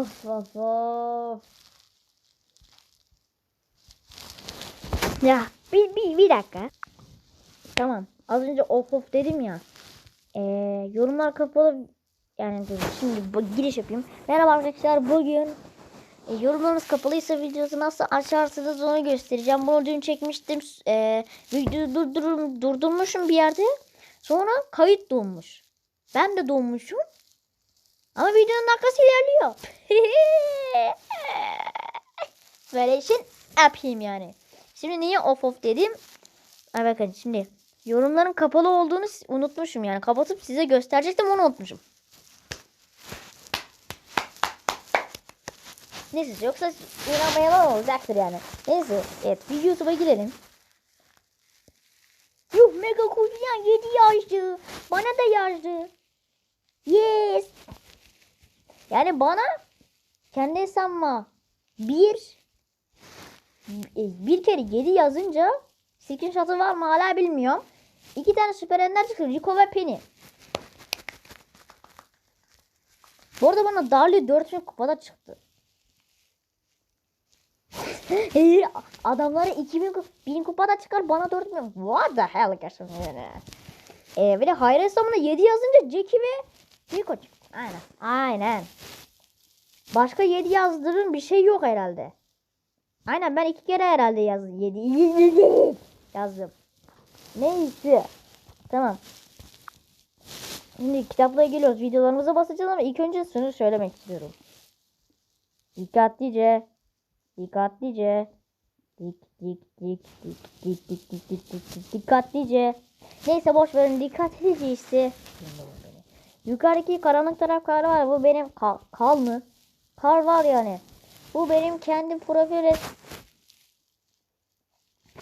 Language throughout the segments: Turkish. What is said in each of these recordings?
Of of of. Ya bir, bir, bir dakika. Tamam. Az önce of of dedim ya. Ee, yorumlar kapalı. Yani dur, şimdi giriş yapayım. Merhaba arkadaşlar. Bugün e, yorumlarınız kapalıysa videosu nasıl açarsınız onu göstereceğim. Bunu dün çekmiştim. E, videoyu durdurum, durdurmuşum bir yerde. Sonra kayıt donmuş. Ben de donmuşum. Ama videonun dakikası ilerliyor. Böyle işin yapayım yani. Şimdi niye off off dedim? Ay bakın şimdi yorumların kapalı olduğunu unutmuşum yani. Kapatıp size gösterecektim onu unutmuşum. Neyse yoksa inanmayan olacaktır yani. Neyse evet bir YouTube'a girelim. Yuh mega kutuyan 7 yazdı. Bana da yazdı. Yes. Yani bana kendi hesabıma bir bir kere 7 yazınca screenshot'ı var mı hala bilmiyorum. İki tane süper ender çıktı. Rico ve Penny. Bu arada bana Darly 4000 kupada çıktı. Adamlara 2000 kup- 1000 kupada çıkar bana 4000. What the hell gerçekten. Ee, bir de hayır hesabına 7 yazınca Jackie ve Rico çıktı. Aynen. Aynen. Başka 7 yazdırın bir şey yok herhalde. Aynen ben iki kere herhalde yazdım. 7 yazdım. Neyse. Tamam. Şimdi kitaplara geliyoruz. Videolarımıza basacağız ama ilk önce şunu söylemek istiyorum. Dikkatlice. Dikkatlice. Dik dik dik dik dik dik dik dik dik dik dikkatlice. Neyse boş verin dikkatlice işte. Yukarıdaki karanlık taraf kar var. Bu benim ka kal mı? Kar var yani. Bu benim kendi profil res-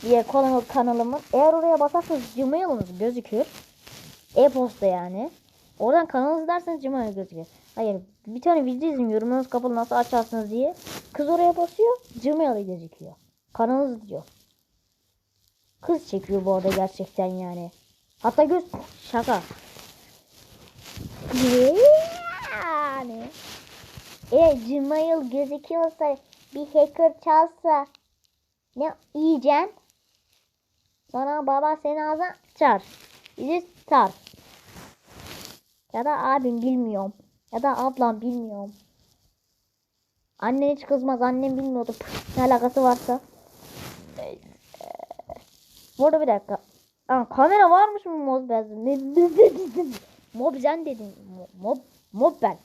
diye kanalı kanalımın. Eğer oraya basarsanız Gmail'ınız gözükür. E-posta yani. Oradan kanalınız derseniz Gmail gözükür. Hayır bir tane video izledim yorumlarınız kapalı nasıl açarsınız diye. Kız oraya basıyor Gmail'i gözüküyor. Kanalınız diyor. Kız çekiyor bu arada gerçekten yani. Hatta göz şaka. Yani. Eğer Gmail gözüküyorsa bir hacker çalsa ne yiyeceksin? Sonra baba seni ağzına çar. Bizi sar. Ya da abim bilmiyorum. Ya da ablam bilmiyorum. Annen hiç kızmaz. Annem bilmiyordu. Püf, ne alakası varsa. Bu arada bir dakika. Aa, kamera varmış mı mob ben? Ne Mob Mob ben.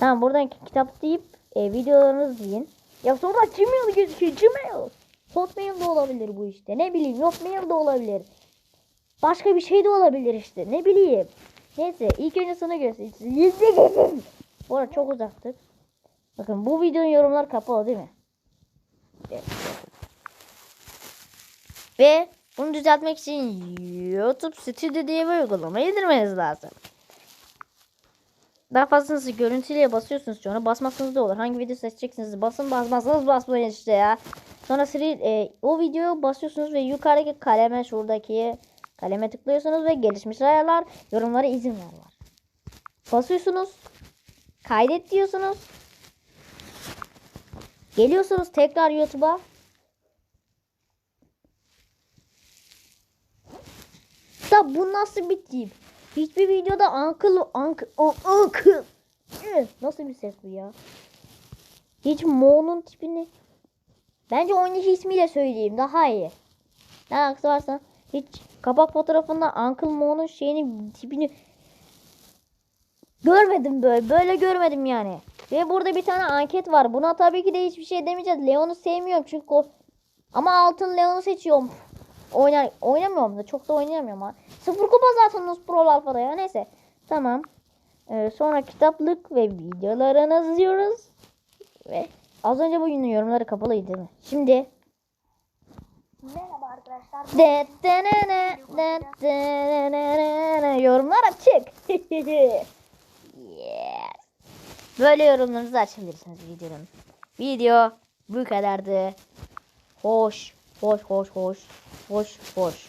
Tamam buradan ki- kitap deyip e, videolarınızı yiyin. Ya sonra Gmail gözüküyor. Gmail. Hotmail de olabilir bu işte. Ne bileyim Hotmail de olabilir. Başka bir şey de olabilir işte. Ne bileyim. Neyse ilk önce sana göstereyim. Bu arada çok uzaktık. Bakın bu videonun yorumlar kapalı değil mi? Evet. Ve bunu düzeltmek için YouTube Studio diye bir uygulamayı indirmeniz lazım. Daha fazlası görüntüyle basıyorsunuz sonra basmazsanız da olur. Hangi video seçeceksiniz basın basmazsanız basmayın işte ya. Sonra seri, e, o videoyu basıyorsunuz ve yukarıdaki kaleme şuradaki kaleme tıklıyorsunuz ve gelişmiş ayarlar yorumlara izin ver var. Basıyorsunuz. Kaydet diyorsunuz. Geliyorsunuz tekrar YouTube'a. Bu nasıl bir tip? Hiçbir videoda uncle uncle uncle Üh, Nasıl bir ses bu ya? Hiç Mo'nun tipini Bence oynayıcı ismiyle söyleyeyim daha iyi. Ne alakası varsa hiç kapak fotoğrafında Uncle Mo'nun şeyini tipini görmedim böyle. Böyle görmedim yani. Ve burada bir tane anket var. Buna tabii ki de hiçbir şey demeyeceğiz. Leon'u sevmiyorum çünkü o ama altın Leon'u seçiyorum. Oynar, oynamıyorum da çok da oynayamıyorum ha. Sıfır kupa zaten Nus Pro Alfa'da ya neyse. Tamam. Ee, sonra kitaplık ve videolarını izliyoruz. Ve az önce bugünün yorumları kapalıydı değil mi? Şimdi Merhaba arkadaşlar. de de ne ne de de ne ne ne ne yorumlar açık. yes. Böyle yorumlarınızı açabilirsiniz videonun. Video bu kadardı. Hoş, hoş, hoş, hoş, hoş, hoş.